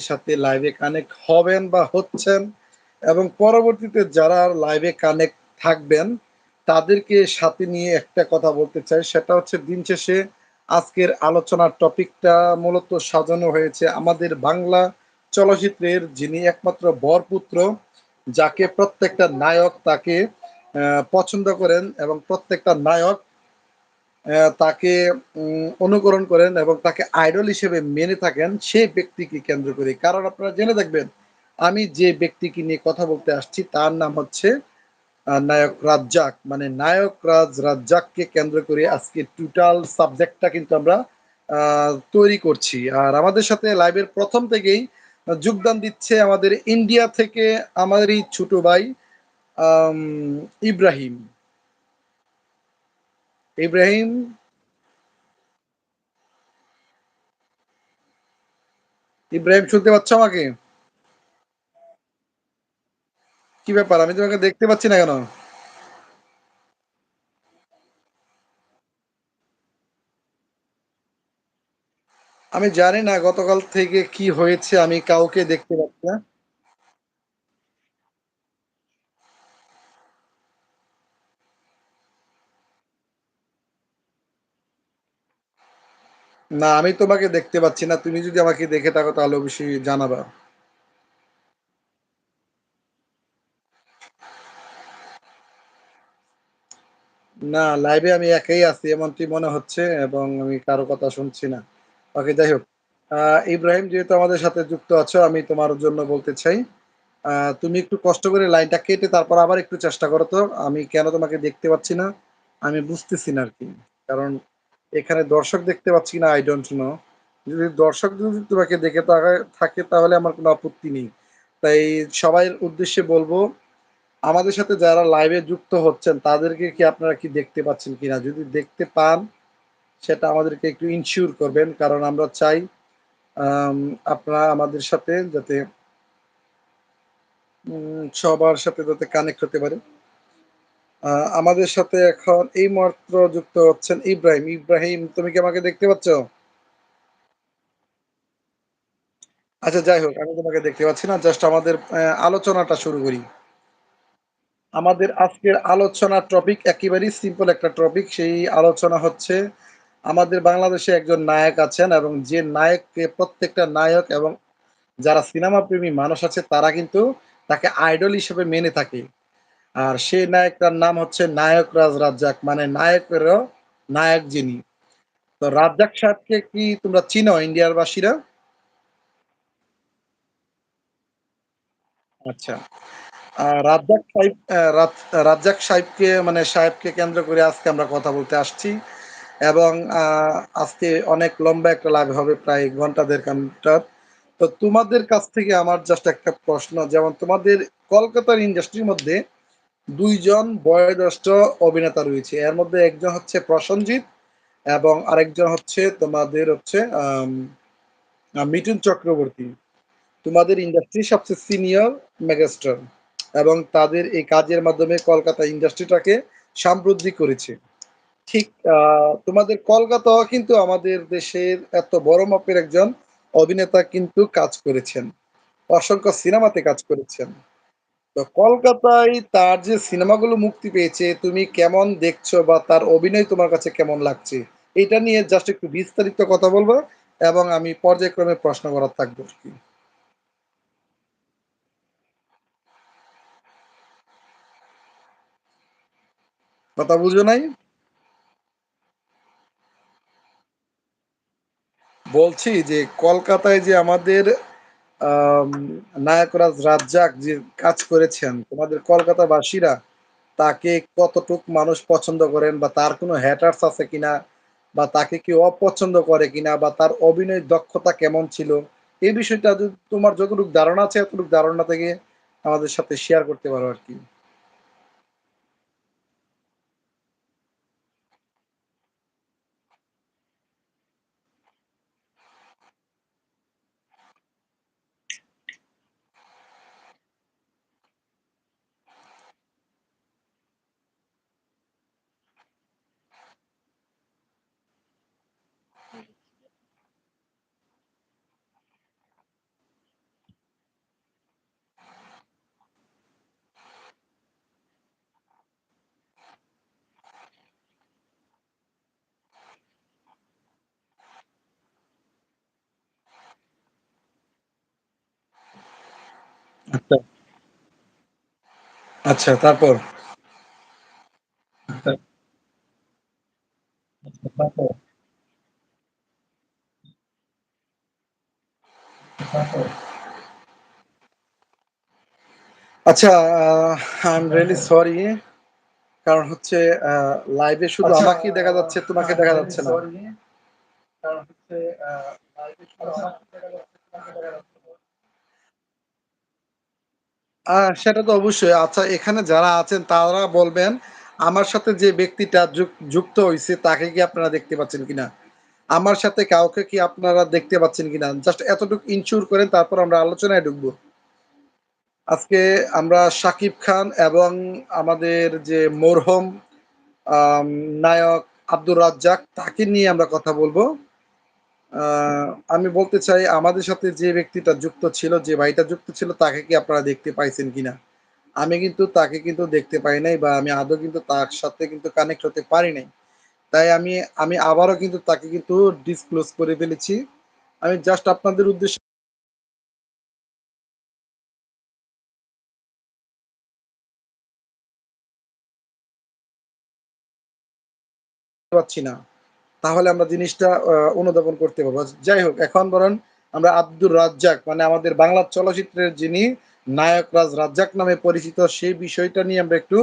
সাথে লাইভে কানেক্ট হবেন বা হচ্ছেন এবং পরবর্তীতে যারা লাইভে কানেক্ট থাকবেন, তাদেরকে সাথে নিয়ে একটা কথা বলতে চাই। সেটা হচ্ছে দিন শেষে আজকের আলোচনার টপিকটা মূলত সাজানো হয়েছে আমাদের বাংলা চলচ্চিত্রের, যিনি একমাত্র বরপুত্র যাকে প্রত্যেকটা নায়ক তাকে পছন্দ করেন এবং প্রত্যেকটা নায়ক তাকে অনুকরণ করেন এবং তাকে আইডল হিসেবে মেনে থাকেন সেই ব্যক্তিকে কেন্দ্র করে। কারণ আপনারা জেনে দেখবেন আমি যে ব্যক্তিকে নিয়ে কথা বলতে আসছি, তার নাম হচ্ছে নায়ক রাজ্জাক। মানে নায়ক রাজ রাজ্জাককে কেন্দ্র করে আজকে টোটাল সাবজেক্টটা কিন্তু আমরা তৈরি করছি। আর আমাদের সাথে লাইভের প্রথম থেকেই যোগদান দিচ্ছে আমাদের ইন্ডিয়া থেকে আমাদেরই ছোট ভাই ইব্রাহিম। ইব্রাহিম ইব্রাহিম, শুনতে পাচ্ছ আমাকে? কি ব্যাপার? আমি তোমাকে দেখতে পাচ্ছি না কেন? আমি জানি না গতকাল থেকে কি হয়েছে, আমি কাউকে দেখতে পাচ্ছি না। না, আমি তোমাকে দেখতে পাচ্ছি না। তুমি যদি আমাকে দেখে থাকো, তাহলে অবশ্যই জানাবা। না লাইভে আমি একাই আছি, এমনটি মনে হচ্ছে এবং আমি কারও কথা শুনছি না। ওকে যাই হোক। ইব্রাহিম, যেহেতু আমাদের সাথে যুক্ত আছো, আমি তোমার জন্য বলতে চাই তুমি একটু কষ্ট করে লাইনটা কেটে তারপর আবার একটু চেষ্টা করো তো। আমি কেন তোমাকে দেখতে পাচ্ছি না, আমি বুঝতেছি না আর কি। কারণ এখানে দর্শক দেখতে পাচ্ছি না আই ডোন্ট নো যদি দর্শক যদি তোমাকে দেখে থাকে, তাহলে আমার কোনো আপত্তি নেই। তাই সবাই উদ্দেশ্যে বলব, আমাদের সাথে যারা লাইভে যুক্ত হচ্ছেন, তাদেরকে কি আপনারা কি দেখতে পাচ্ছেন কিনা? যদি দেখতে পান, সেটা আমাদেরকে একটু ইনশিওর করবেন, কারণ আমরা চাই আপনারা আমাদের সাথে যাতে সবার সাথে যাতে কানেক্ট হতে পারে। আমাদের সাথে এখন এই মাত্র যুক্ত হচ্ছেন ইব্রাহিম। ইব্রাহিম, তুমি কি আমাকে দেখতে পাচ্ছ? আচ্ছা যাই হোক, আমি তোমাকে দেখতে পাচ্ছি না। জাস্ট আমাদের আলোচনাটা শুরু করি। আমাদের আজকের আলোচনার টপিক একেবারেই সিম্পল একটা টপিক। সেই আলোচনা হচ্ছে, আমাদের বাংলাদেশে একজন নায়ক আছেন এবং যে নায়ককে প্রত্যেকটা নায়ক এবং যারা সিনেমা প্রেমী মানুষ আছে, তারা কিন্তু তাকে আইডল হিসেবে মেনে থাকে। আর সেই নায়কটার নাম হচ্ছে নায়ক রাজ রাজ্জাক। মানে নায়কেরও নায়ক যিনি। তো রাজ্জাক সাহেবকে কি তোমরা চিনো ইন্ডিয়ার বাসীরা আচ্ছা রাজ্জাক সাহেব রাজ্জাক সাহেবকে মানে সাহেবকে কেন্দ্র করে আজকে আমরা কথা বলতে আসছি। এবং আজকে অনেক লম্বা একটা লাভ হবে, প্রায় ঘণ্টা, দেড় ঘণ্টার তো তোমাদের কাছ থেকে আমার জাস্ট একটা প্রশ্ন, যেমন তোমাদের কলকাতার ইন্ডাস্ট্রির মধ্যে দুইজন বয়োজ্যেষ্ঠ অভিনেতা রয়েছে। এর মধ্যে একজন হচ্ছে প্রসঞ্জিৎ এবং আরেকজন হচ্ছে তোমাদের হচ্ছে মিঠুন চক্রবর্তী। তোমাদের ইন্ডাস্ট্রি সবচেয়ে সিনিয়র মেগাস্টার এবং তাদের এই কাজের মাধ্যমে কলকাতা ইন্ডাস্ট্রিটাকে সমৃদ্ধি করেছে। ঠিক তোমাদের কলকাতা কিন্তু আমাদের দেশের এত বড় মাপের একজন অভিনেতা কিন্তু কাজ করেছেন। অসংখ্য সিনেমাতে কাজ করেছেন। তো কলকাতায় তার যে সিনেমাগুলো মুক্তি পেয়েছে, তুমি কেমন দেখছ বা তার অভিনয় তোমার কাছে কেমন লাগছে? এটা নিয়ে জাস্ট একটু বিস্তারিত কথা বলব এবং আমি পর্যায়ক্রমে প্রশ্ন করার থাকব কথা বুঝো নাই? বলছি যে কলকাতায় যে আমাদের নায়করাজ রাজ্জাক যে কাজ করেছেন, তোমাদের কলকাতাবাসীরা তাকে কতটুক মানুষ পছন্দ করেন বা তার কোনো হ্যাটার্স আছে কিনা বা তাকে কেউ অপছন্দ করে কিনা বা তার অভিনয় দক্ষতা কেমন ছিল, এই বিষয়টা তোমার যতটুকু ধারণা আছে, এতটুকু ধারণা থেকে আমাদের সাথে শেয়ার করতে পারো আর কি। আচ্ছা। আচ্ছা, তারপর? আচ্ছা। আচ্ছা, তারপর? তারপর? আচ্ছা, আ I am really sorry কারণ হচ্ছে আ লাইভে শুধু আচ্ছা, আমাকেই দেখা যাচ্ছে, আ তোমাকে দেখা যাচ্ছে না। কারণ হচ্ছে আ লাইভে শুধু। আমাকেই দেখা যাচ্ছে, তোমাকে দেখা যাচ্ছে না। আ সেটা তো অবশ্যই। আচ্ছা এখানে যারা আছেন তারা বলবেন, আমার সাথে যে ব্যক্তিটা যুক যুক্ত হয়েছে তাকে কি আপনারা দেখতে পাচ্ছেন কিনা? আমার সাথে কাউকে কি আপনারা দেখতে পাচ্ছেন কিনা? জাস্ট এতটুকু ইনশিওর করেন তারপর আমরা আলোচনায় ঢুকবো। আজকে আমরা শাকিব খান এবং আমাদের যে মরহুম নায়ক আব্দুর রাজ্জাক তাকে নিয়ে আমরা কথা বলব। আমি বলতে চাই আমাদের সাথে যে ব্যক্তিটা যুক্ত ছিল, যে ভাইটা যুক্ত ছিল তাকে কি আপনারা দেখতে পাইছেন কিনা? আমি কিন্তু তাকে কিন্তু দেখতে পাই নাই বা আমি আদৌ কিন্তু তার সাথে কিন্তু কানেক্ট হতে পারি নাই। তাই আমি আমি আবারও কিন্তু তাকে কিন্তু ডিসক্লোজ করে ফেলেছি। আমি জাস্ট আপনাদের উদ্দেশ্যে পাচ্ছি না। তাহলে আমরা জিনিসটা অনুধাবন করতে পারব। যাই হোক এখন বরং আমরা আব্দুর রাজ্জাক মানে আমাদের বাংলা চলচ্চিত্রের যিনি নায়ক রাজ রাজ্জাক নামে পরিচিত সেই বিষয়টা নিয়ে আমরা একটু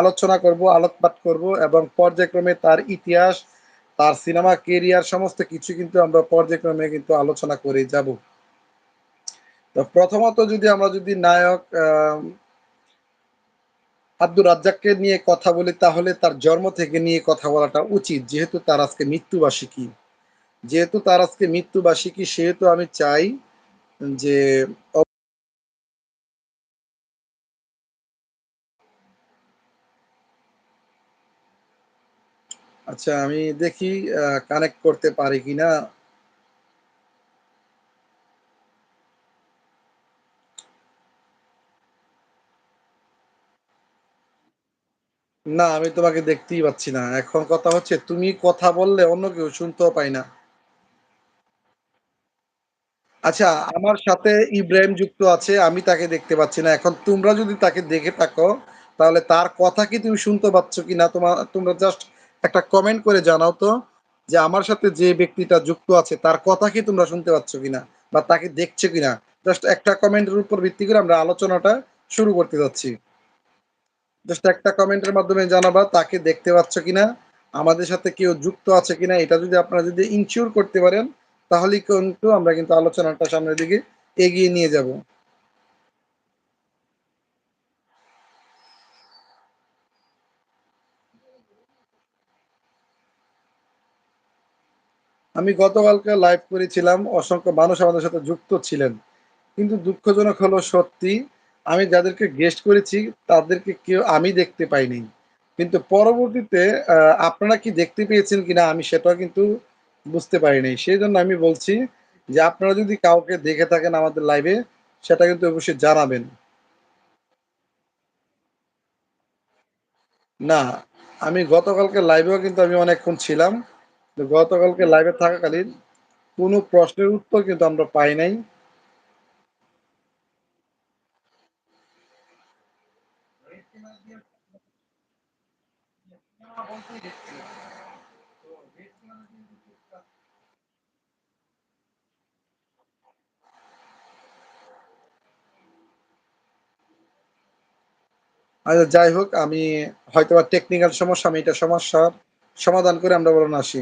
আলোচনা করব, আলোকপাত করব এবং পর্যায়ক্রমে তার ইতিহাস, তার সিনেমা কেরিয়ার সমস্ত কিছু কিন্তু আমরা পর্যায়ক্রমে কিন্তু আলোচনা করে যাব। তো প্রথমত যদি আমরা যদি নায়ক আব্দুর রাজ্জাককে নিয়ে কথা বলি তাহলে তার জন্ম থেকে নিয়ে কথা বলাটা উচিত। যেহেতু তার আজকে মৃত্যুবার্ষিকী। যেহেতু তার আজকে মৃত্যুবার্ষিকী, সেহেতু আমি চাই যে আচ্ছা আমি দেখি কানেক্ট করতে পারি কিনা। না, আমি তোমাকে দেখতেই পাচ্ছি না। এখন কথা হচ্ছে তুমি কথা বললে অন্য কেউ শুনতেও পায় না। আচ্ছা, আমার সাথে ইব্রাহিম যুক্ত আছে। আমি তাকে দেখতে পাচ্ছি না। এখন তোমরা যদি তাকে দেখে থাকো, তাহলে তার কথা কি তুমি শুনতে পাচ্ছ কিনা? তোমা তোমরা জাস্ট একটা কমেন্ট করে জানাও তো যে, আমার সাথে যে ব্যক্তিটা যুক্ত আছে তার কথা কি তোমরা শুনতে পাচ্ছ কিনা? বা তাকে দেখছ কিনা? জাস্ট একটা কমেন্টের উপর ভিত্তি করে আমরা আলোচনাটা শুরু করতে যাচ্ছি। জাস্ট একটা কমেন্টের মাধ্যমে জানাবা তাকে দেখতে পাচ্ছ কিনা? আমাদের সাথে কেউ যুক্ত আছে কিনা? এটা যদি আপনারা যদি ইনশিওর করতে পারেন, তাহলেই কিন্তু আমরা কিন্তু আলোচনাটা সামনের দিকে এগিয়ে নিয়ে যাব। আমি গতকালকে লাইভ করেছিলাম। অসংখ্য মানুষ আমাদের সাথে যুক্ত ছিলেন। কিন্তু দুঃখজনক হলো সত্যি, আমি যাদেরকে গেস্ট করেছি তাদেরকে কেউ আমি দেখতে পাইনি। কিন্তু পরবর্তীতে আপনারা কি দেখতে পেয়েছেন কিনা আমি সেটাও কিন্তু বুঝতে পারি নাই। সেজন্য আমি বলছি যে, আপনারা যদি কাউকে দেখে থাকেন আমাদের লাইভে সেটা কিন্তু অবশ্যই জানাবেন। না, আমি গতকালকে লাইভেও কিন্তু আমি অনেকক্ষণ ছিলাম। গতকালকে লাইভে থাকাকালীন কোনো প্রশ্নের উত্তর কিন্তু আমরা পাই নাই। আচ্ছা যাই হোক, আমি হয়তোবা টেকনিক্যাল সমস্যা, আমি এটা সমস্যার সমাধান করে আমরা বলুন আসি।